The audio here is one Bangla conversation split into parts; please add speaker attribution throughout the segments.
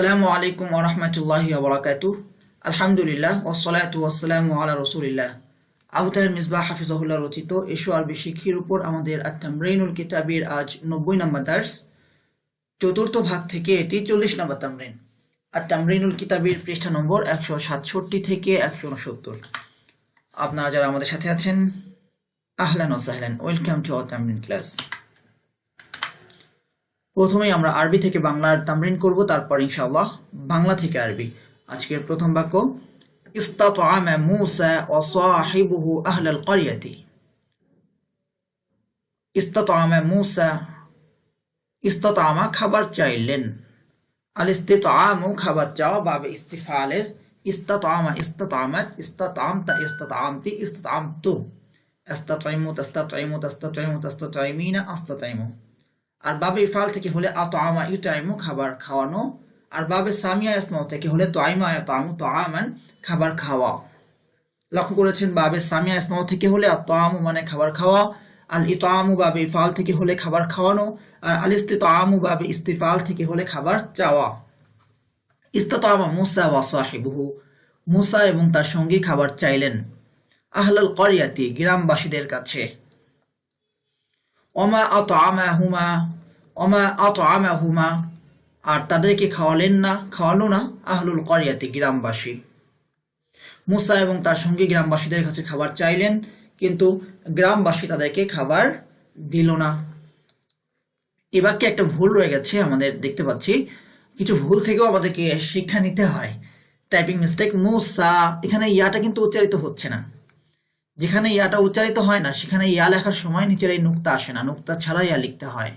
Speaker 1: আসসালামু আলাইকুম ওরহমতুল্লাহি ওবরাকাতু আলহামদুলিল্লাহ ওসলাতু ওয়াসসালামু আলা রসুলিল্লাহ। আবু তাহের মিসবাহ হাফিজাহুল্লাহ রচিত এশো আরবি শিক্ষির উপর আমাদের আত্মামরিনুল কিতাবের আজ নব্বই নম্বর দার্স। চতুর্থ ভাগ থেকে এটি চল্লিশ নম্বর তামরিন। আত্মামরিনুল কিতাবের পৃষ্ঠা নম্বর একশো সাতষট্টি থেকে একশো উনসত্তর। আপনারা যারা আমাদের সাথে আছেন, আহলান ও সাহলান, ওয়েলকাম টু আওয়ার ক্লাস। প্রথমেই আমরা আরবি থেকে বাংলার তামরিন করব তারপর ইনশাআল্লাহ বাংলা থেকে আরবি আজকের প্রথম বাক্য استطعم موسى وصاحبه أهل القرية استطعم موسى استطعم খাবার চাইলেন আল ইস্তিতামু খাবার চাওয়া বাবে ইস্তিফালের ইস্তাতামা ইস্তাতামাত ইস্তাতামতা ইস্তাতামতি ইস্তাতামতু ইস্তাতাইমু তাস্তাতাইমু তাস্তাতাইমু তাস্তাতাইমিনা আস্তাতাইমু আর বাবে ইফাল থেকে হলে আতআমা ইউতাইমু খাবার খাওয়ানো। আর বাবে সামিয়া ইসমাউ থেকে হলে তোয়াইমা ইয়াতামু তোয়ামান খাবার খাওয়া। লক্ষ্য করেছেন বাবে সামিয়া ইসমাউ থেকে হলে আতআমু মানে খাবার খাওয়া। আল ইতামু বাবে ইফাল থেকে হলে খাবার খাওয়ানো। আর আল ইস্তিতামু বাবে ইস্তিফাল থেকে হলে খাবার চাওয়া। ইস্তাতামা মুসা ওয়া সাহিবুহু। মুসা এবং তার সঙ্গী খাবার চাইলেন। আহলাল করিয়াতি, গ্রামবাসীদের কাছে। অমা আতআমাহুমা অমা আতআমাহুমা। আর তাদেরকে খাওয়ালেন না খাওয়ালো না আহলুল করিয়াতি গ্রামবাসী। মুসা এবং তার সঙ্গে গ্রামবাসীদের কাছে খাবার চাইলেন, কিন্তু গ্রামবাসী তাদেরকে খাবার দিল না। এ বাক্যে একটা ভুল রয়ে গেছে আমাদের দেখতে পাচ্ছি। কিছু ভুল থেকেও আমাদেরকে শিক্ষা নিতে হয়। টাইপিং মিস্টেক মুসা, এখানে ইয়াটা কিন্তু উচ্চারিত হচ্ছে না। যেখানে ইয়াটা উচ্চারিত হয় না, সেখানে ইয়া লেখার সময় নিচের এই নুক্তা আসে না। নুক্তা ছাড়া ইয়া লিখতে হয়।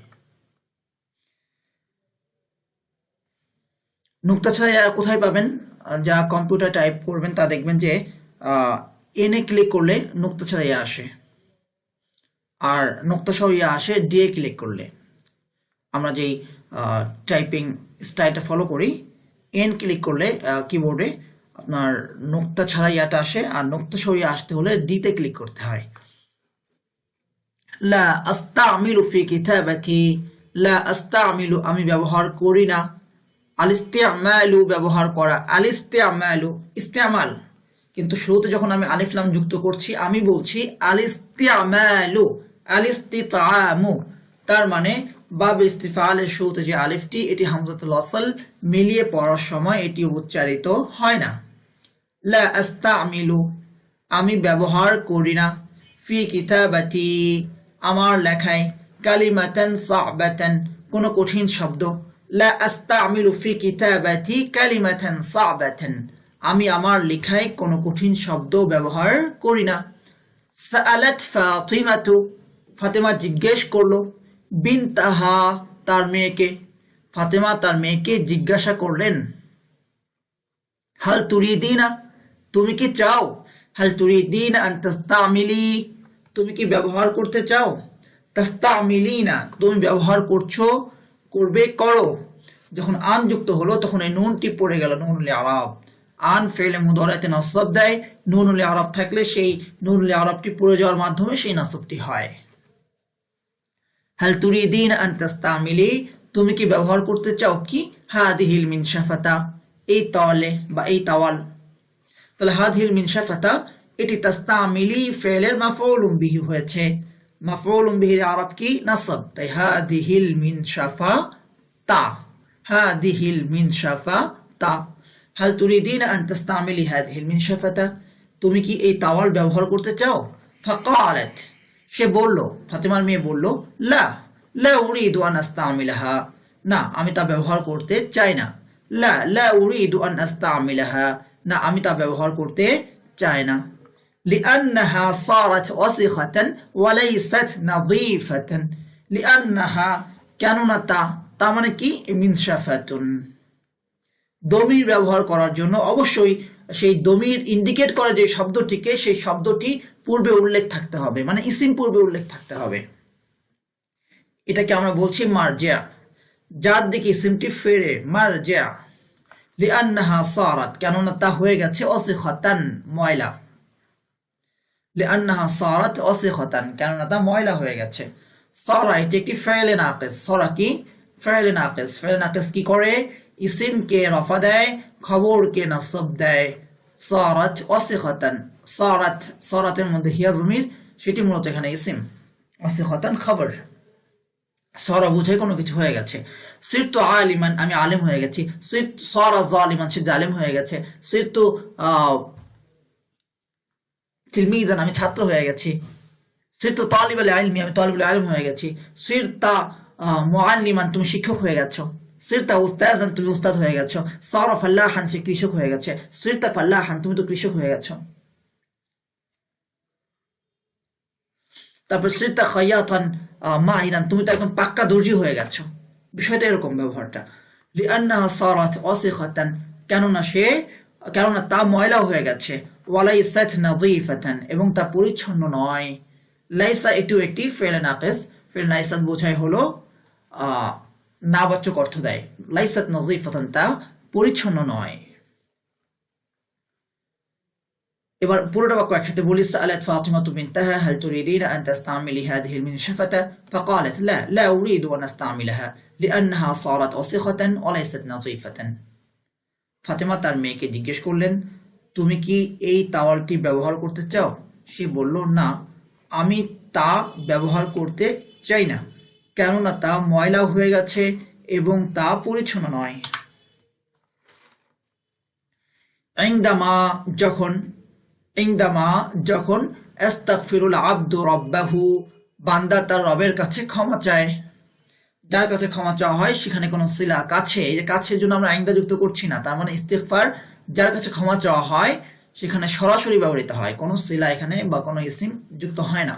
Speaker 1: নুক্তা ছাড়া ইয়া কোথায় পাবেন? যা কম্পিউটার টাইপ করবেন, তা দেখবেন যে এনে ক্লিক করলে নুক্তা ছাড়া ইয়া আসে। আর নুক্তা সহ ইয়া আসে ডিএ ক্লিক করলে। আমরা যেই টাইপিং স্টাইলটা ফলো করি, এন ক্লিক করলে কিবোর্ডে আপনার নোক্তা ছাড়া ইয়াটা আসে, আর নোক্তা সরিয়ে আসতে হলে ডিতে ক্লিক করতে হয়। লা আস্তামিলু ফি কিতাবাতি, লা আস্তামিলু, আমি ব্যবহার করি না। আলিস্তিয়ামালু ব্যবহার করা আলিস্তিয়ামালু ইস্তেমাল কিন্তু শুরুতে যখন আমি আলিফলাম যুক্ত করছি, আমি বলছি আলিস্তিয়ামালু আলিস্তিতামু তার মানে বাব ইস্তিফালের শুরুতে যে আলিফটি, এটি হামজাতুল আসল মিলিয়ে পড়ার সময় এটি উচ্চারিত হয় না। লা আমি ব্যবহার করি না। ফি কিতাবাতি, আমার লেখায় কালিমাতান সাবাতান, কোনো কঠিন শব্দ। লা আস্তামিলু ফি কিতাবাতি কালিমাতান সাবাতান, আমি আমার লেখায় কোনো কঠিন শব্দ ব্যবহার করি না। সাআলাত ফাতিমাতু, ফাতেমা জিজ্ঞেস করল বিনতাহা, তার মেয়েকে, ফাতেমা তার মেয়েকে জিজ্ঞাসা করলেন, হাল তুরিদিনা, তুমি কি চাও? হাল তুরিদিন আন্তাস্তামিলি তুমি কি ব্যবহার করতে চাও? তাস্তা তাস্তামিলি না তুমি ব্যবহার করছ, করবে, করো। যখন আন যুক্ত হলো, তখন এই নুনটি পড়ে গেল নুন আরব। আন ফেলে মুদরাতে নসব দেয় নুন আরব থাকলে সেই নুন আরবটি পড়ে যাওয়ার মাধ্যমে সেই নাসবটি হয়। হাল তুরিদিন আন তাস্তামিলি তুমি কি ব্যবহার করতে চাও কি? হাদিহিল মিন শাফাতা এই তাওয়ালে বা এই তাওয়াল। তাহলে হাদিহিল মিন শাফাতা এটি তাস্তামিলি ফেলের মাফউলুম বিহি হয়েছে। মাফউলুম বিহির আরব কি? নাসব। তাই হাদিহিল মিন শাফা তা। হাদিহিল মিন শাফা তা। হাল তুরিদিন আন তাস্তামিলি হাদিহিল মিন শাফাতা তুমি কি এই তাওয়াল ব্যবহার করতে চাও? ফাকালাত সে বলল ফাতেমার মেয়ে বলল লা লা উরিদু আন আস্তামিলাহা না আমি তা ব্যবহার করতে চাই না লা লা উরিদু আন আস্তামিলাহা না আমি তা ব্যবহার করতে চাই না لأنها صارت وسخة وليست نظيفة لأنها কেননা তা তা মানে কি মিনসাফাতুন দমির ব্যবহার করার জন্য অবশ্যই সেই দমির ইন্ডিকেট করে যে শব্দটিকে, সেই শব্দটি পূর্বে উল্লেখ থাকতে হবে মানে ইসিম পূর্বে উল্লেখ থাকতে হবে। এটাকে আমরা বলছি মারজিয়া। যার দিকে ইসিমটি ফেরে, মারজিয়া। সারাত, কেননা তা হয়ে গেছে অসিখতান, ময়লা। সারাত অসিখতান, কেননা তা ময়লা হয়ে গেছে। সারা, এটি একটি ফেলে নাকেস। সরা কি? ফেলে নাকেস। ফেলে নাকেস কি করে? ইসিমকে রফা দেয় খবরকে নাসব দেয়। সরাত অসিখতান সরাত, সরাতের মধ্যে হিয়া জমির, সেটি মূলত এখানে ইসিম অসিখতান খবর। সরা বুঝে কোনো কিছু হয়ে গেছে। সির তো আলিমান, আমি আলেম হয়ে গেছি। সির, সরা জালিমান, সে জালেম হয়ে গেছে। সির তো তিলমিদান, আমি ছাত্র হয়ে গেছি। সির তো তালিব আলমি আমি তালিব আলম হয়ে গেছি। সির তা মোয়াল্লিমান তুমি শিক্ষক হয়ে গেছো। সিরতা উস্তাজান, তুমি উস্তাদ হয়ে গেছো। সরা ফাল্লাহান, সে কৃষক হয়ে গেছে। সিরতা ফাল্লাহান, তুমি তো কৃষক হয়ে গেছো। তারপর সিরতা খয়াতান মাহিরান, তুমি তো একদম পাক্কা দর্জি হয়ে গেছো। বিষয়টা এরকম ব্যবহারটা। কেননা সে, কেননা তা ময়লা হয়ে গেছে। ওয়ালাইসাত নাযীফাতান, এবং তা পরিচ্ছন্ন নয়। লাইসা এটিও একটি ফেল নাকিস। ফেল নাইসাত বোঝায় হলো নাবাচক অর্থ দেয় লাইসাত নাযীফাতান তা পরিচ্ছন্ন নয় এবার পুরোটা বাক্য একসাথে বলি سألت فاطمة بنتها هل تريدين أن تستعملي هذه المنشفة فقالت لا لا أريد أن أستعملها لأنها صارت وسخة وليست نظيفة ফাতেমা তার মেয়েকে জিজ্ঞেস করলেন তুমি কি এই তাওয়ালটি ব্যবহার করতে চাও সে বলল না আমি তা ব্যবহার করতে চাই না কেননা তা ময়লা হয়ে গেছে এবং তা পরিচ্ছন্ন নয়। ইংদামা যখন ইংদামা যখন এস্তাগফিরুল আব্দু রব্বাহু বান্দা তার রবের কাছে ক্ষমা চায়। যার কাছে ক্ষমা চাওয়া হয়, সেখানে কোনো শিলা কাছে। এই যে কাছের জন্য আমরা আইন্দা যুক্ত করছি না, তার মানে ইস্তেগফার, যার কাছে ক্ষমা চাওয়া হয়, সেখানে সরাসরি ব্যবহৃত হয়। কোনো শিলা এখানে বা কোনো ইসিম যুক্ত হয় না।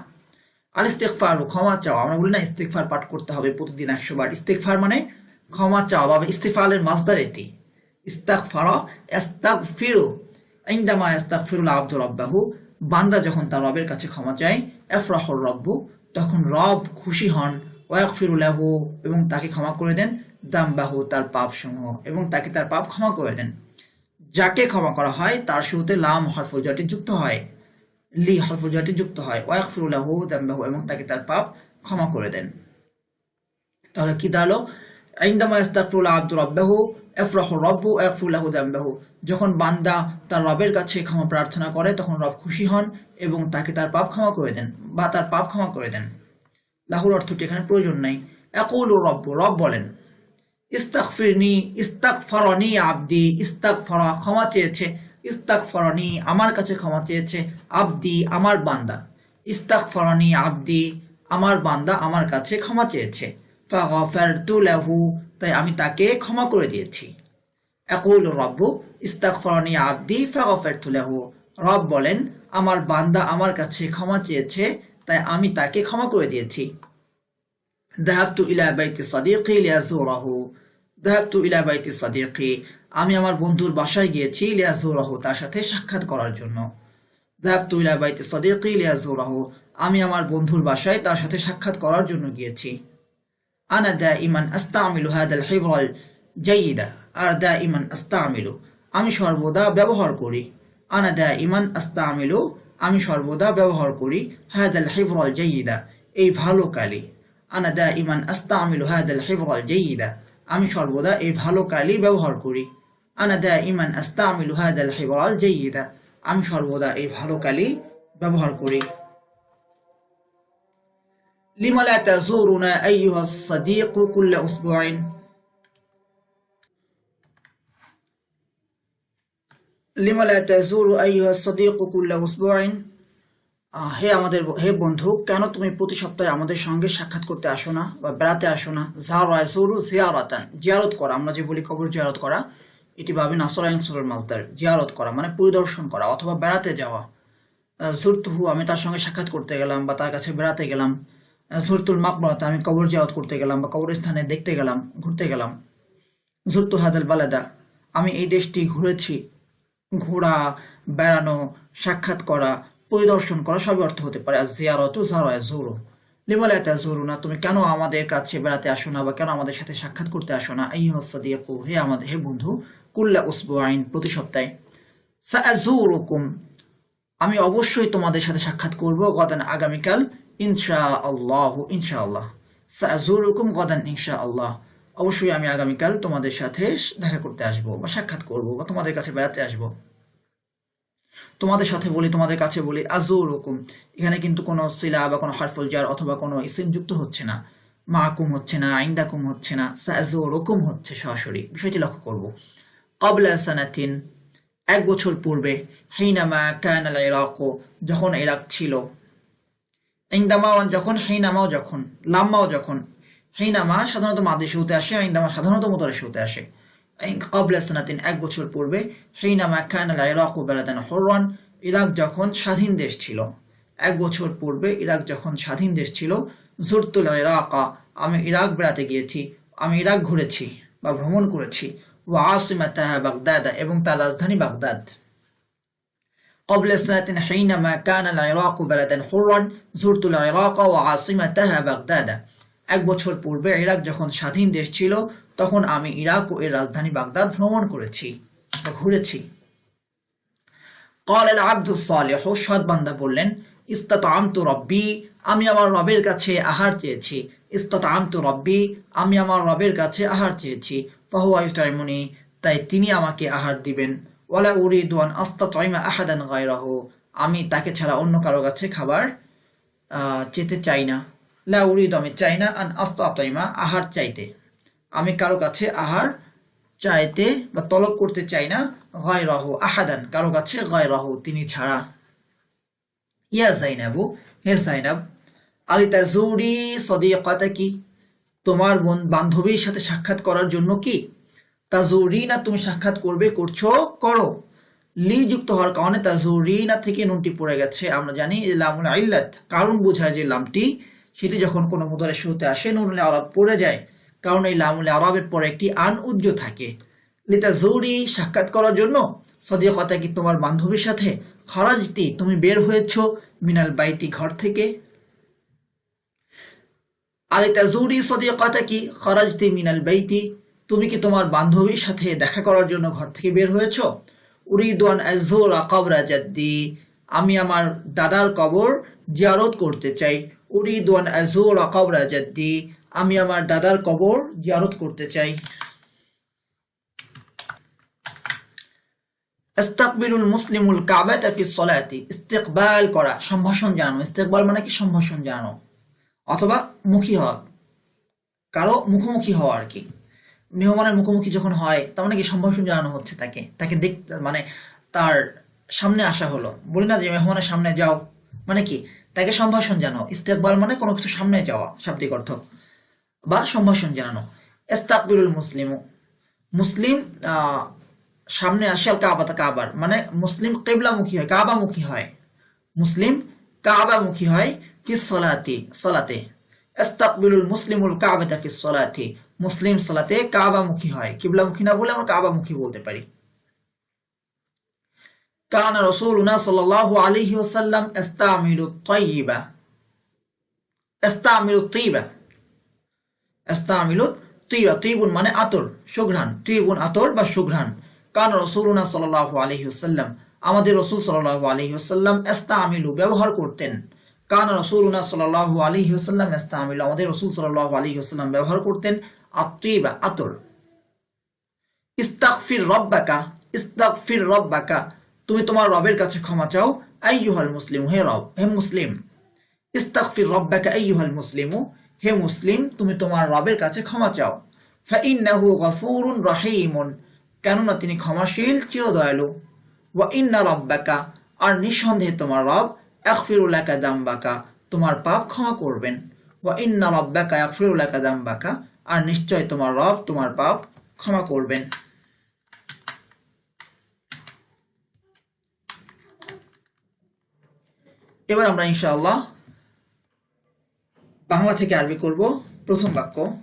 Speaker 1: আর ইস্তেগফার ক্ষমা চাওয়া। আমরা বলি না ইস্তেগফার পাঠ করতে হবে প্রতিদিন একশো বার ইস্তেগফার মানে ক্ষমা চাওয়া বা ইস্তেফালের মাসদার এটি। ইস্তাগফারা, ইস্তাগফিরু। ইনদামা ইস্তাগফিরুল আব্দু রাব্বাহু। বান্দা যখন তার রবের কাছে ক্ষমা চায়, এফরাহুর রব্বু, তখন রব খুশি হন। ওয়াকফিরুল্লাহু এবং তাকে ক্ষমা করে দেন। দামবাহু তার পাপ সমূহ এবং তাকে তার পাপ ক্ষমা করে দেন। যাকে ক্ষমা করা হয়, তার শুরুতে লাম হরফুজাটি যুক্ত হয়। লি হরফুজাটি যুক্ত হয়। ওয়াকফিরুল্লাহু দামবাহু এবং তাকে তার পাপ ক্ষমা করে দেন। তাহলে কি দাঁড়াল? ইনদামা ইস্তাগফিরুল আব্দু রাব্বাহু এফরাহু রব্বু ওয়াকফিরুল্লাহু দামবাহু যখন বান্দা তার রবের কাছে ক্ষমা প্রার্থনা করে, তখন রব খুশি হন এবং তাকে তার পাপ ক্ষমা করে দেন বা তার পাপ ক্ষমা করে দেন। লাহুর অর্থটি এখানে প্রয়োজন নাই। একুল রব্ব, রব বলেন ইস্তাক ফিরনি ইস্তাকফিরনি ইস্তাকফরনি আবদি ইস্তাকফরা ক্ষমা চেয়েছে। ইস্তাকফরনি আমার কাছে ক্ষমা চেয়েছে আবদি আমার বান্দা ইস্তাকফরনি আবদি আমার বান্দা আমার কাছে ক্ষমা চেয়েছে ফাগফারতু লাহু তাই আমি তাকে ক্ষমা করে দিয়েছি একুল রব্ব ইস্তাকফরনি আবদি ফাগফারতু লাহু রব বলেন আমার বান্দা আমার কাছে ক্ষমা চেয়েছে তাই আমি তাকে ক্ষমা করে দিয়েছি ذهبت إلى بيت صديقي لأزوره ذهبت إلى بيت صديقي আমি আমার বন্ধুর বাসায় গিয়েছি ইলিয়া জোরাহ তার সাথে সাক্ষাৎ করার জন্য। ধাবতু ইলা বাইতে সদিকি ইলিয়া জোরাহ আমি আমার বন্ধুর বাসায় তার সাথে সাক্ষাৎ করার জন্য গিয়েছি। আনা দা ইমান আস্তা আমিলু হাদাল হেবল জাইদা, আর দা ইমান আস্তা আমিলু আমি সর্বদা ব্যবহার করি। আনা দা ইমান আস্তা আমিলু আমি সর্বদা ব্যবহার করি হাদাল হেবল জাইদা, এই ভালো কালি। আনা দা ইমান আস্তা আমিলু হাদাল হেবল জাইদা, আমি সর্বদা এই ভালো কালি ব্যবহার করি। আনা দা ইমান আস্তামিলু হাদাল হিবরল জাইদা আমি সর্বদা এই ভালো কালি ব্যবহার করি لم لا تزورنا أيها الصديق كل أسبوع লিমা লা তাজুরু আইয়ুহা সাদিকু কুল্লা উসবুইন আহ, হে আমাদের হে বন্ধু কেন তুমি প্রতি সপ্তাহে আমাদের সঙ্গে সাক্ষাৎ করতে আসো না বা বেড়াতে আসো না জারা জুরু জিয়ারাতান জিয়ারত করা আমরা যে বলি কবর জিয়ারত করা এটি ভাবি নাসরাইন সুরুল মাজদার জিয়ারত করা মানে পরিদর্শন করা অথবা বেড়াতে যাওয়া। জুরতুহু আমি তার সঙ্গে সাক্ষাৎ করতে গেলাম বা তার কাছে বেড়াতে গেলাম। আহ, জুরতুল মাকবরাতে আমি কবর জিয়ারত করতে গেলাম বা কবরস্থানে দেখতে গেলাম ঘুরতে গেলাম। জুরতু হাদাল বালাদা আমি এই দেশটি ঘুরেছি। ঘোরা বেড়ানো সাক্ষাৎ করা পরিদর্শন করা সবই অর্থ হতে পারে। আর জিয়ারত জারায় জোরো। লিমালাতে জোরো না তুমি কেন আমাদের কাছে বেড়াতে আসো না বা কেন আমাদের সাথে সাক্ষাৎ করতে আসো না? এই হস্তা হসাদিয়াকু হে আমাদের হে বন্ধু কুল্লা উসবু আইন প্রতি সপ্তাহে। সাআজুরুকুম আমি অবশ্যই তোমাদের সাথে সাক্ষাৎ করব গদান আগামীকাল ইনশা আল্লাহ ইনশা আল্লাহ সাআজুরুকুম গদান ইনশা আল্লাহ অবশ্যই আমি আগামীকাল তোমাদের সাথে দেখা করতে আসব বা সাক্ষাৎ করব বা তোমাদের কাছে বেড়াতে আসব। তোমাদের সাথে বলি, তোমাদের কাছে বলি আজুর হুকুম এখানে কিন্তু কোনো সিলা বা কোনো হারফুল জার অথবা কোনো ইসিম যুক্ত হচ্ছে না। মাকুম হচ্ছে না, আইন্দাকুম হচ্ছে না সাজুর হুকুম হচ্ছে সরাসরি। বিষয়টি লক্ষ্য করব। কবলা সানাতিন, এক বছর পূর্বে হেইনামা কানাল ইরাক, যখন ইরাক ছিল। ইংদামাও যখন হেইনামাও যখন, লাম্মাও যখন হেইনামা সাধারণত মাদি শুতে আসে ইংদামা সাধারণত মোতরে শুতে আসে। কবলা সানাতিন, এক বছর পূর্বে হেইনামা কানাল ইরাক বেলাদান হরওয়ান ইরাক যখন স্বাধীন দেশ ছিল। এক বছর পূর্বে, ইরাক যখন স্বাধীন দেশ ছিল, জুরতুল ইরাকা, আমি ইরাক বেড়াতে গিয়েছি, আমি ইরাক ঘুরেছি বা ভ্রমণ করেছি। وعاصمتها بغداد এবং তার রাজধানী বাগদাদ قبل سنة حينما كان العراق بلدا حرا زرت العراق وعاصمتها بغداد এক বছর পূর্বে ইরাক যখন স্বাধীন দেশ ছিল তখন আমি ইরাক ও এর রাজধানী বাগদাদ ভ্রমণ করেছি বা ঘুরেছি قال العبد الصالح সৎ বান্দা বললেন ইস্তাতামতু রব্বি আমি আমার রবের কাছে আহার চেয়েছি ইস্তাতামতু রব্বি আমি আমার রবের কাছে আহার চেয়েছি তাই তিনি আমাকে আহার দিবেন। ওয়ালা উরিদু আন আস্তাতাইমা আহাদান গায়রাহু, আমি তাকে ছাড়া অন্য কারও কাছে খাবার চেতে চাই না। লা উরিদ, আমি চাই না আন আস্তা আস্তাতাইমা আহার চাইতে। আমি কারও কাছে আহার চাইতে বা তলব করতে চাই না গায় গায়রাহু আহাদান, কারও কাছে গায় গায়রাহু তিনি ছাড়া। ইয়া জাইনাবু, হে জাইনাব আলি তাজুরি সদিকাতাকি তোমার বোন বান্ধবীর সাথে সাক্ষাৎ করার জন্য কি? তাজুরি না তুমি সাক্ষাৎ করবে, করছ, করো। লি যুক্ত হওয়ার কারণে তাজুরি না থেকে নুনটি পড়ে গেছে। আমরা জানি লামুল আইল্লাত। কারণ বোঝায় যে লামটি, সেটি যখন কোনো মুদারে শুরুতে আসে নুরুল আরব পড়ে যায়। কারণ এই লামুল আরবের পরে একটি আন উজ্জ থাকে। লিতা জৌরি সাক্ষাৎ করার জন্য? সদিকতা কি তোমার বান্ধবীর সাথে? খরাজতি তুমি বের হয়েছো মিনাল বাইতি ঘর থেকে? আলিতা জুরি সদিকতা কি? খরাজতি মিনাল বাইতি। তুমি কি তোমার বান্ধবীর সাথে দেখা করার জন্য ঘর থেকে বের হয়েছ? উরিদান আজুরা কবরা জাদ্দি। আমি আমার দাদার কবর জিয়ারত করতে চাই। উরিদান আজুরা কবরা জাদ্দি। আমি আমার দাদার কবর জিয়ারত করতে চাই। ইস্তাকবিলুল মুসলিমুল কাবাতা ফি সলাতি। ইস্তেকবাল করা। সম্ভাষণ জানানো। ইস্তেকবাল মানে কি? সম্ভাষণ জানানো। অথবা মুখী হওয়া। কারও মুখোমুখি হওয়া আর কি। মেহমানের মুখোমুখি যখন হয়, তার মানে কি সম্ভাষণ জানানো হচ্ছে তাকে। তাকে দেখতে মানে তার সামনে আসা হলো। বলি না যে মেহমানের সামনে যাও। মানে কি? তাকে সম্ভাষণ জানাও। ইস্তেকবাল মানে কোনো কিছু সামনে যাওয়া, শাব্দিক অর্থ। বা সম্ভাষণ জানানো। ইস্তাকবিলুল মুসলিম। মুসলিম সামনে আসে আল কাবাতা কাবার। মানে মুসলিম কেবলামুখী হয়, কাবামুখী হয়। মুসলিম কাবামুখী হয় তাইয়িবুন মানে আতর, সুঘ্রাণ। তাইয়িবুন আতর বা সুঘ্রাণ। কানা সাল্লাল্লাহু আলাইহি ওয়াসাল্লাম, আমাদের রাসূল সাল্লাল্লাহু আলাইহি ওয়াসাল্লাম ইস্তামিলু ব্যবহার করতেন। কানা রাসূলুনা সাল্লাল্লাহু আলাইহি ওয়াসাল্লাম ইস্তামিলু আমাদের রাসূল সাল্লাল্লাহু আলাইহি ওয়াসাল্লাম ব্যবহার করতেন আত্তিবা আতর। ইস্তাগফির রব্বাকা ইস্তাগফির রব্বাকা, তুমি তোমার রবের কাছে ক্ষমা চাও, আইয়ুহাল মুসলিম, হে রব, হে মুসলিম। ইস্তাগফির রব্বাকা, আইয়ুহাল মুসলিমু, হে মুসলিম, তুমি তোমার রবের কাছে ক্ষমা চাও। ফাইন্নাহু গফুরুন রহিমুন, কেননা তিনি ক্ষমাশীল, চিরদয়ালু। ওয়া ইন্না রব্বাকা, আর নিঃসন্দেহে তোমার রব তোমার পাপ ক্ষমা করবেন। আর নিশ্চয় তোমার রব তোমার পাপ ক্ষমা করবেন। এবার আমরা ইনশাআল্লাহ বাংলা থেকে আরবি করব, প্রথম বাক্য।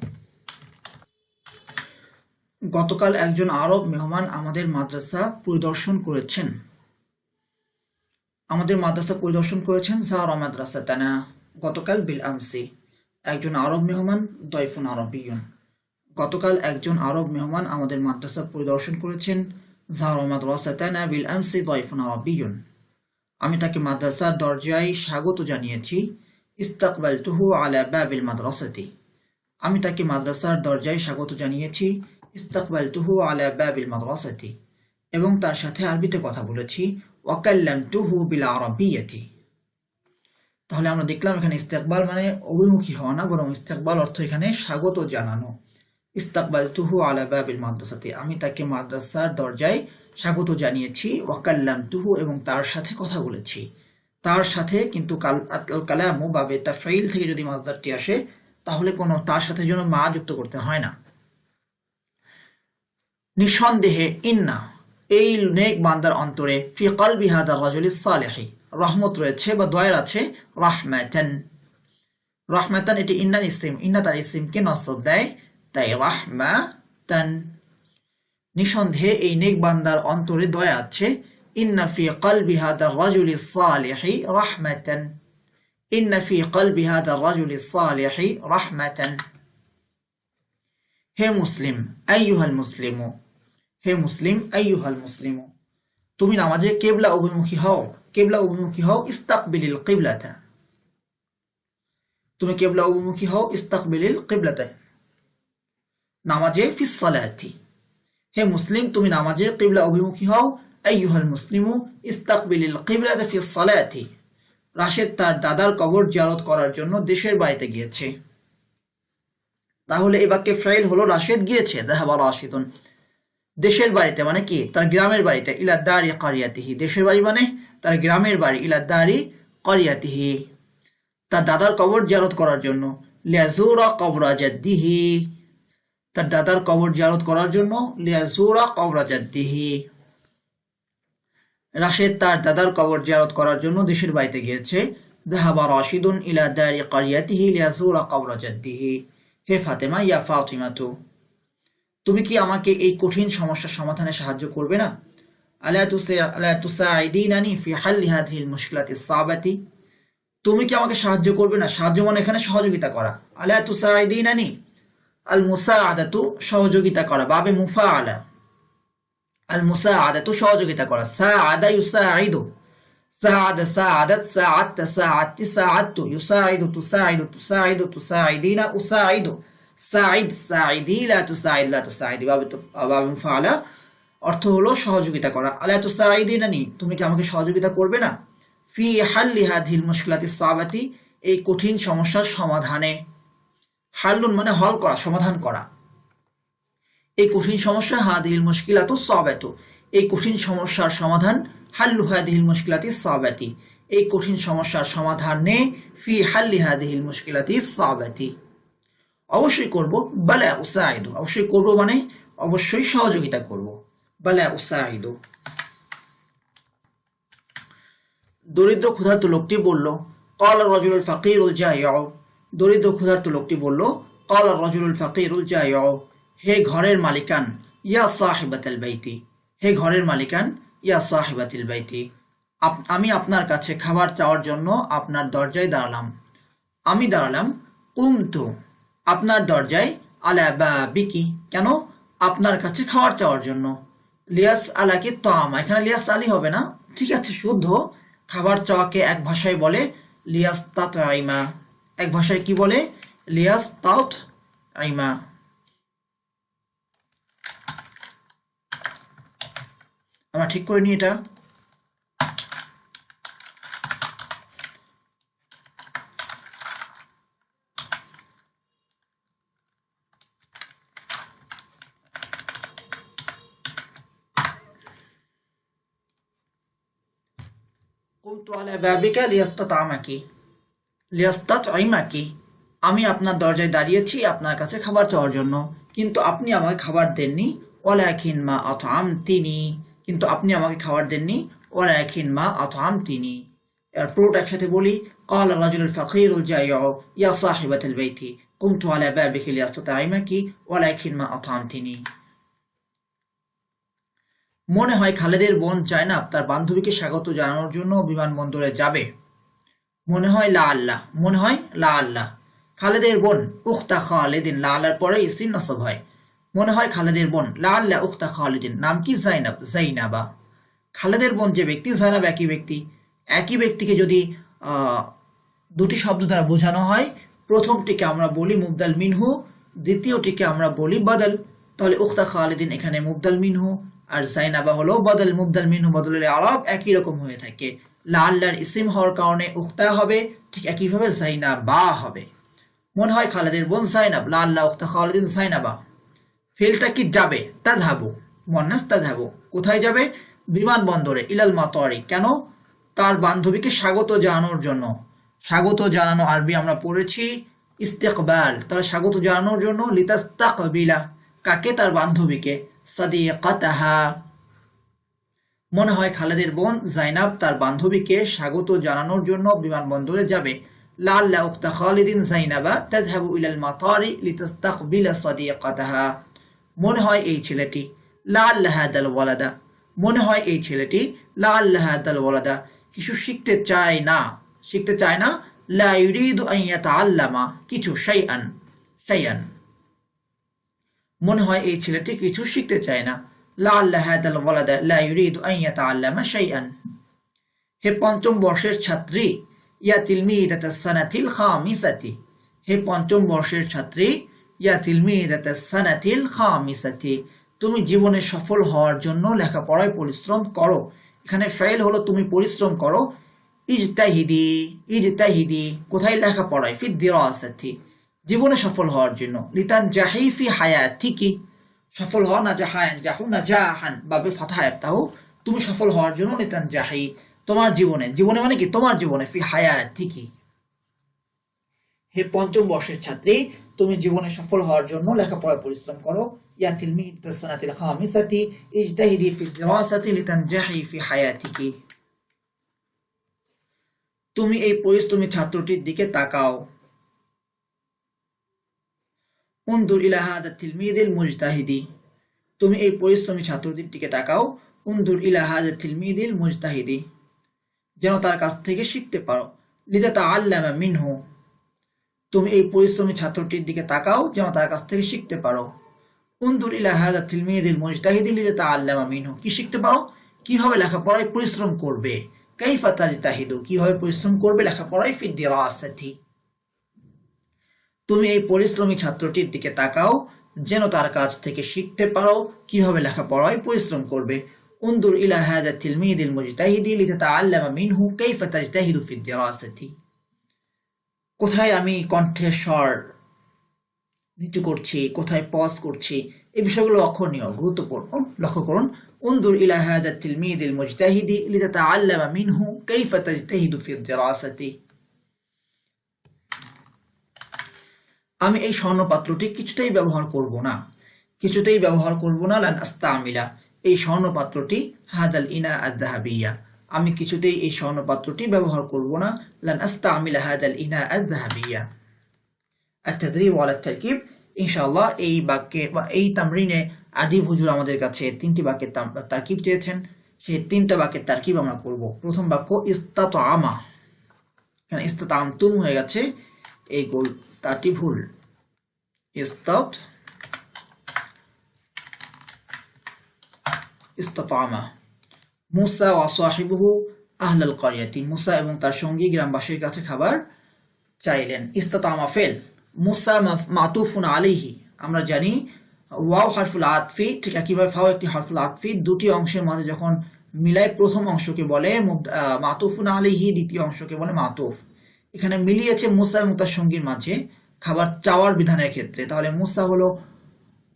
Speaker 1: গতকাল একজন আরব মেহমান আমাদের মাদ্রাসা পরিদর্শন করেছেন। আমাদের মাদ্রাসা পরিদর্শন করেছেন সারা মাদ্রাসা তানা গতকাল বিল আমসি। একজন আরব মেহমান, দয়ফুন আরবিয়ন। গতকাল একজন আরব মেহমান আমাদের মাদ্রাসা পরিদর্শন করেছেন জাহরা মাদ্রাসা তানা বিল আমসি, দয়ফুন আরবিয়ন। আমি তাকে মাদ্রাসার দরজায় স্বাগত জানিয়েছি, ইস্তাকবালতুহু আলা বাবিল মাদ্রাসাতি। আমি তাকে মাদ্রাসার দরজায় স্বাগত জানিয়েছি ইস্তাকবাল তুহু আলা বাবিল মাদ্রাসাতি। এবং তার সাথে আরবিতে কথা বলেছি ওয়াকাল্লাম বিল আরবিয়াতি তাহলে আমরা দেখলাম এখানে ইস্তেকবাল মানে অভিমুখী হওয়া না, বরং ইস্তেকবাল অর্থ এখানে স্বাগত জানানো। ইস্তাকবাল তুহু আলা বাবিল মাদ্রাসাতে। আমি তাকে মাদ্রাসার দরজায় স্বাগত জানিয়েছি ওয়াকাল্লাম তুহু এবং তার সাথে কথা বলেছি। তার সাথে কিন্তু কাল, আল, কালামু বাবে তাফাইল থেকে যদি মাসদারটি আসে, তাহলে কোনো, তার সাথে যেন মা যুক্ত করতে হয় না। নিঃসন্দেহে, ইন্না এই নেক বান্দার অন্তরে, ফি কলবি হাদার রাজুল সালেহি। রহমত রয়েছে বা দয়ের আছে, রাহমাতান। রাহমাতান এটি ইন্নার ইসিম ইন্না তার ইসিমকে নসব দেয়, তাই রাহমাতান। নিঃসন্দেহে এই নেক বান্দার অন্তরে দয়া আছে, ইন্না ফি কলবি হাদার রাজুল সালেহি, রাহমাতান। ইন্না ফি কলবি হাদার রাজুল সালেহি, রাহমাতান। হে মুসলিম, আইয়ুহাল মুসলিমু হে মুসলিম, আইয়ুহাল মুসলিমু, তুমি নামাজে কেবলা অভিমুখী হও, কেবলা অভিমুখী হও, ইস্তাকবিলিল কিবলাতা। তুমি কেবলা অভিমুখী হও, ইস্তাকবিলিল কিবলাতা। নামাজে ফিস সালাতি হে মুসলিম, তুমি নামাজে কিবলা অভিমুখী হও, আইয়ুহাল মুসলিমু, ইস্তাকবিলিল কিবলাতা ফিস সালাতি রাশেদ তার দাদার কবর জিয়ারত করার জন্য দেশের বাড়িতে গিয়েছে। তাহলে এ বাক্যে ফ্রাইল হলো, রাশেদ গিয়েছে? দেহাবা রাশিদুন। দেশের বাড়িতে মানে কি? তার গ্রামের বাড়িতে ইলাদ্দারি কারিয়াতিহি। দেশের বাড়ি মানে তার গ্রামের বাড়ি ইলাদ্দারি কারিয়াতিহি। তার দাদার কবর জিয়ারত করার জন্য। লিয়াজুরা কবরা জাদ্দিহি। তার দাদার কবর জিয়ারত করার জন্য লিয়াজুরা কবরা জাদ্দিহি। রাশেদ তার দাদার কবর জিয়ারত করার জন্য দেশের বাড়িতে গিয়েছে। দেহাবা রাশিদুন ইলাদ্দারি কারিয়াতিহি লিয়াজুরা কবরা জাদ্দিহি। হে ফাতেমা, ইয়া ফাতিমাতু। তুমি কি আমাকে এই কঠিন সমস্যার সমাধানে সাহায্য করবে না আলা তুসা আলা তুসাইদিনানি ফি হাল্লি হাদিহিল মুশকিলাতিস সাবাতি তুমি কি আমাকে সাহায্য করবে না সাহায্য মানে এখানে সহযোগিতা করা আলা তুসাইদিনানি আল মুসাআদাতু সহযোগিতা করা বাবে মুফাআলা আল মুসাআদাতু সহযোগিতা করা সাআদা ইউসাইদু ساعد ساعدت ساعدت ساعدت ساعدت يساعد تساعد تساعد تساعدين أساعد সাইদ সাইদি লা তুসাইদ লা তুসাইদি বাবে মুফাআলা অর্থ হলো সহযোগিতা করা। আলা তুসাইদিনানি তুমি কি আমাকে সহযোগিতা করবে না? ফি হাল্লি হাদিল মুশকিলাতি সাবাতি, এই কঠিন সমস্যার সমাধানে। হাল্লুন মানে হল করা, সমাধান করা। এই কঠিন সমস্যা হাদিল মুশকিলাতু সাবাতু। এই কঠিন সমস্যার সমাধান হাল্লু হাদিহিল মুশকিলাতি সাবাতি। এই কঠিন সমস্যার সমাধানে ফি হাল্লি হাদিহিল মুশকিলাতি সাবাতি। অবশ্যই করব। বালা উসাইদু। অবশ্যই করব মানে অবশ্যই সহযোগিতা করব। বালা উসাইদু। দরিদ্র ক্ষুধার্ত লোকটি বলল, কল রজুল ফাকিরুল জায়ও দরিদ্র ক্ষুধার্ত লোকটি বলল, কল রজুল ফাকিরুল জায়ও হে ঘরের মালিকান, ইয়া সাহেবাতিল বাইতি। হে ঘরের মালিকান, ইয়া সাহেবাতিল বাইতি। আমি আপনার কাছে খাবার চাওয়ার জন্য আপনার দরজায় দাঁড়ালাম। আমি দাঁড়ালাম, কুমতু আপনার দরজায় আলা বা বিকি কেন? আপনার কাছে খাবার চাওয়ার জন্য। লিয়াস আলাকে তাম, এখানে লিয়াস আলী হবে না? ঠিক আছে, শুদ্ধ। খাবার চাওয়াকে এক ভাষায় বলে লিয়াস তাত আইমা। এক ভাষায় কি বলে? লিয়াস তাউট আইমা। আমরা ঠিক করে নিই এটা। আমি আপনার দরজায় দাঁড়িয়েছি আপনার কাছে খাবার চাওয়ার জন্য কিন্তু আপনি আমাকে খাবার দেননি ওয়ালাকিন মা আতআম তিনি কিন্তু আপনি আমাকে খাবার দেননি ওয়ালাকিন মা আতআম তিনি এর পুরোটা একসাথে বলি قال الرجل الفقير الجائع يا صاحبة البيت قمت على بابك لأستطعمك ولكن ما أطعمتني মনে হয় খালেদের বোন জাইনাব তার বান্ধবীকে স্বাগত জানানোর জন্য বিমানবন্দরে যাবে। মনে হয় লা আল্লাহ, মনে হয় লা আল্লাহ। খালেদের বোন উখতা খালেদিন, লা আল্লাহর পরে ইসিম নসব হয়। মনে হয় খালেদের বোন, লা আল্লাহ উখতা খালেদিন, নাম কি জাইনাব? জাইনাবা। খালেদের বোন যে ব্যক্তি, জাইনাব একই ব্যক্তি। একই ব্যক্তিকে যদি দুটি শব্দ দ্বারা বোঝানো হয়, প্রথমটিকে আমরা বলি মুবদাল মিনহু, দ্বিতীয়টিকে আমরা বলি বদল। তাহলে উক্তা খালিদিন এখানে মুবদাল মিনহু আর জাইনাবা হলো বদল, মুবদাল মিনু বদলের আরব একই রকম হয়ে থাকে। লাল্লার ইসিম হওয়ার কারণে উক্তা হবে, ঠিক একইভাবে জাইনাবা হবে। মনে হয় খালেদের বোন জাইনাব লাল্লা উক্তা খালিদিন জাইনাবা ফেলটা কি যাবে? তাধাবু মন্নাস তাধাবু কোথায় যাবে? বিমানবন্দরে, ইলাল মাতোয়ারি কেন? তার বান্ধবীকে স্বাগত জানানোর জন্য। স্বাগত জানানো আরবি আমরা পড়েছি, ইস্তেকবাল। তার স্বাগত জানানোর জন্য লিতাস্তাকবিলা। কাকে তার বান্ধবীকে? সাদিকাতাহা। মনে হয় খালেদের বোন জাইনাব তার বান্ধবীকে স্বাগত জানানোর জন্য বিমানবন্দরে যাবে। লাল্লা উক্তা খালিদিন জাইনাবা তাযহাবু ইলাল মাতারি লিতাস্তাকবিলা সাদিকাতাহা। মনে হয় এই ছেলেটি লাল্লা হাদাল ওয়ালাদা। মনে হয় এই ছেলেটি লাল্লা হাদাল ওয়ালাদা। কিছু শিখতে চায় না। শিখতে চায় না, লা ইউরিদু আন ইয়াতাআল্লামা। কিছু, শাইআন শাইআন। মনে হয় এই ছেলেটি কিছু শিখতে চায় না। হাদাল ওয়ালাদা লা ইউরিদু আন ইয়াতাআল্লামা শাইআন। হে পঞ্চম বর্ষের ছাত্রী, ইয়া তিলমিদাতা সানাতিল খামিসাতি। হে পঞ্চম বর্ষের ছাত্রী, ইয়া তিলমিদাতা সানাতিল খামিসাতি। তুমি জীবনে সফল হওয়ার জন্য লেখাপড়ায় পরিশ্রম করো। এখানে ফেল হলো, তুমি পরিশ্রম করো। ইজতাহিদি ইজতাহিদি, কোথায় লেখাপড়ায়? ফি দিরাসাতি। জীবনে সফল হওয়ার জন্য। লিতান জাহি ফি হায়াতিকি। সফল হওয়া না জাহায়ান, জাহু না জাহান, বাবে ফাথায় তাও তুমি সফল হওয়ার জন্য লিতান জাহি, তোমার জীবনে। জীবনে মানে কি? তোমার জীবনে, ফি হায়াতিকি। হে পঞ্চম বর্ষের ছাত্রী, তুমি জীবনে সফল হওয়ার জন্য লেখাপড়ায় পরিশ্রম করো। ইয়া তিলমিদ সানাতিল খামিসাতি, ইজতাহিদি ফি দিরাসাতি লিতানজাহি ফি হায়াতিকি। তুমি এই পরিশ্রমী ছাত্রটির দিকে তাকাও। উনদুর ইলা হাদা তিলমিদিল মুজতাহিদি। তুমি এই পরিশ্রমী ছাত্রটির দিকে তাকাও উনদুর ইলা হাদা তিলমিদিল মুজতাহিদি। যেন তার কাছ থেকে শিখতে পারো। লিদা তা আল্লামা মিনহু। তুমি এই পরিশ্রমী ছাত্রটির দিকে তাকাও, যেন তার কাছ থেকে শিখতে পারো। উনদুর ইলা হাদা তিলমিদিল মুজতাহিদি, লিদা তা আল্লামা মিনহু। কি শিখতে পারো? কীভাবে লেখাপড়ায় পরিশ্রম করবে? কাইফা তাজতাহিদু। কীভাবে পরিশ্রম করবে? লেখাপড়ায় ফি দিরাসাতি। তুমি এই পরিশ্রমী ছাত্রটির দিকে তাকাও যেন তার কাছ থেকে শিখতে পারো কিভাবে লেখাপড়ায় পরিশ্রম করবে انظر إلى هذا التلميذ المجتهد لتتعلم منه كيف تجتهد في الدراسة কোথায় আমি কণ্ঠের স্বর নিচু করছি কোথায় পজ করছি এই বিষয়গুলো লক্ষণীয় গুরুত্বপূর্ণ লক্ষ্য করুন انظر إلى هذا التلميذ المجتهد لتتعلم منه كيف تجتهد في الدراسة আমি এই স্বর্ণপাত্রটি কিছুতেই ব্যবহার করব না। কিছুতেই ব্যবহার করব না, লান আস্তামিলা। এই স্বর্ণপাত্রটি হাদাল ইনা আদাহাবিয়া আমি কিছুতেই এই স্বর্ণপাত্রটি ব্যবহার করব না, লান আস্তামিলা হাদাল ইনা আদাহাবিয়া আত্তাদরিব ওয়াল আত্তাকিব ইনশাআল্লাহ এই বাক্যে বা এই তামরিনে আদি হুজুর আমাদের কাছে তিনটি বাক্যের তারকিব চেয়েছেন। সেই তিনটা বাক্যের তারকিব আমরা করব। প্রথম বাক্য ইস্তাত আমা ইস্তাত আমতুম হয়ে গেছে, এই গোল তারটি ভুল। ইস্তাত ইস্তাতামা। মুসা ওয়া সাহিবুহু আহলাল করিয়াতি। মুসা এবং তার সঙ্গী গ্রামবাসীর কাছে খাবার চাইলেন। ইস্তাতামা ফেল। মুসা মাতুফুন আলাইহি। আমরা জানি ওয়াও হারফুল আতফি, ঠিক কীভাবে ফাও একটি হারফুল আতফি, দুটি অংশের মাঝে যখন মিলাই প্রথম অংশকে বলে মাতুফুন আলাইহি, দ্বিতীয় অংশকে বলে মাতুফ। এখানে মিলিয়েছে মুসা এবং তার সঙ্গীর মাঝে খাবার চাওয়ার বিধানের ক্ষেত্রে। তাহলে মুসা হলো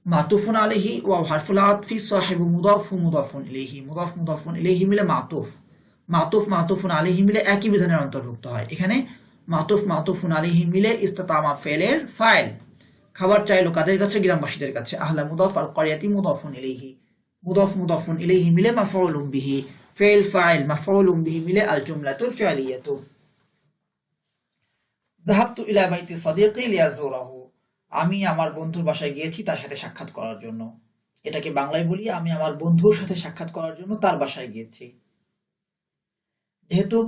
Speaker 1: মাতুফুন আলাইহি ওয়া হারফুল আতফি সাহিবু মুদাফু মুদাফুন ইলাইহি। মুদাফ, মুদাফুন ইলাইহি মিলে মাতুফ। মাতুফ, মাতুফুন আলাইহি মিলে একই বিধানের অন্তর্ভুক্ত হয়। এখানে মাতুফ, মাতুফুন আলাইহি মিলে ইস্তাতামা ফেলের ফাইল। খাবার চাইলো কাদের কাছে? গ্রামবাসীদের কাছে। আহলা মুদাফ, আল করিয়াতি মুদাফুন ইলাইহি। মুদাফ, মুদাফুন ইলাইহি মিলে মাফউলুম বিহি। ফেল ফাইল মাফউলুম বিহি মিলে আল জুমলাতুল ফিআলিয়াতু। ধাহাবতু আমি আমার বন্ধুর বাসায় গিয়েছি তার সাথে সাক্ষাৎ করার জন্য। এটাকে বাংলায় বলি আমি আমার বন্ধুর সাথে সাক্ষাৎ করার জন্য তার বাসায় গিয়েছি। যেহেতু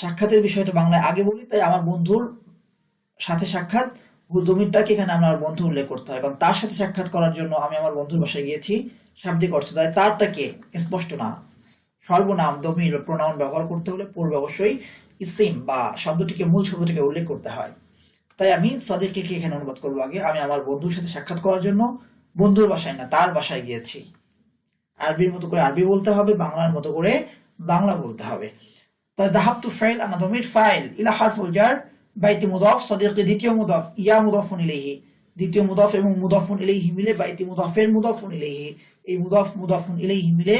Speaker 1: সাক্ষাতের বিষয়টা বাংলায় আগে বলি, তাই আমার বন্ধুর সাথে সাক্ষাৎ জমিরটাকে এখানে আমার বন্ধু উল্লেখ করতে হয়। এবং তার সাথে সাক্ষাৎ করার জন্য আমি আমার বন্ধুর বাসায় গিয়েছি। শাব্দিক অর্থ তাই তারটাকে স্পষ্ট না। সর্বনাম, দমির প্রণাম ব্যবহার করতে হলে পূর্বে অবশ্যই ইসিম বা শব্দটিকে, মূল শব্দটিকে উল্লেখ করতে হয়। তাই আমি সাদিককে কি এখানে অনুবাদ করব আগে? আমি আমার বন্ধুর সাথে সাক্ষাৎ করার জন্য। বন্ধুর বাসায় না, তার বাসায় গিয়েছি। আরবির মতো করে আরবি বলতে হবে, বাংলার মতো করে বাংলা বলতে হবে। তাই দাহাব তু ফাইল আনা দমির ফাইল ইলা হারফুল জার, বাইতি মুদফ, সাদিককে দ্বিতীয় মুদফ, ইয়া মুদফুন ইলাইহি। দ্বিতীয় মুদফ এবং মুদফুন ইলাইহি মিলে, বাইতি মুদফের মুদফুন ইলাইহি। এই মুদফ, মুদফুন ইলাইহি মিলে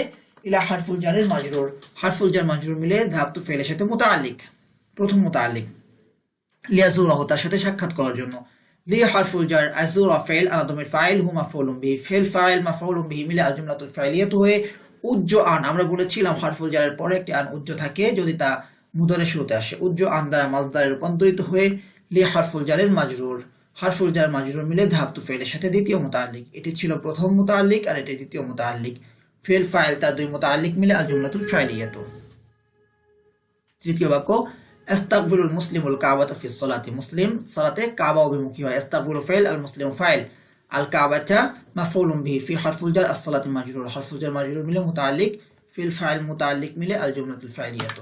Speaker 1: ইলা হারফুল জারের মাজরুর, হারফুল জার মাজরুর মিলে ধাপ ফেলের সাথে মুতাআল্লিক, প্রথম মুতাআল্লিক। লিয়াজুরাহু তার সাথে সাক্ষাৎ করার জন্য। লি হারফুল জার আজুরা ফাইল আলাদমের ফাইল হু মাফউলুম বিহি, ফেল ফাইল মাফউলুম বিহি মিলে আল জুমলাতুল ফাইলিয়াত হয়ে উজ্জ আন, আমরা বলেছিলাম হারফুল জারের পরে একটি আন উজ্জ থাকে যদি তা মুদরের শুরুতে আসে। উজ্জ আন দ্বারা মাজদারে রূপান্তরিত হয়ে লি হারফুল জারের মাজরুর, হারফুল জার মাজরুর মিলে ধাপতু ফেলের সাথে দ্বিতীয় মুতাল্লিক এটি ছিল প্রথম মুতাল্লিক আর এটি দ্বিতীয় মুতাল্লিক ফেল ফাইল তার দুই মুতাল্লিক মিলে আল জুমলাতুল ফাইলিয়াত তৃতীয় বাক্য এস্তাকবিরুল মুসলিমুল কাবাত ফি সলাতি মুসলিম সালাতে কাবা অভিমুখী হয় এস্তাকবিরুল ফাইল আল মুসলিম ফাইল আল কাবাতা মাফউলুম বিহি ফি হারফুল জার আস সালাতি মাজরুর হারফুল জার মাজরুর মিলে মুতাল্লিক ফিল ফাইল মুতাল্লিক মিলে আল জুমলাতুল ফাইলিয়াত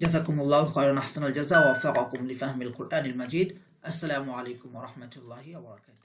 Speaker 1: جزاكم الله خيرا أحسن الجزاء ووفقكم لفهم القرآن المجيد السلام عليكم ورحمة الله وبركاته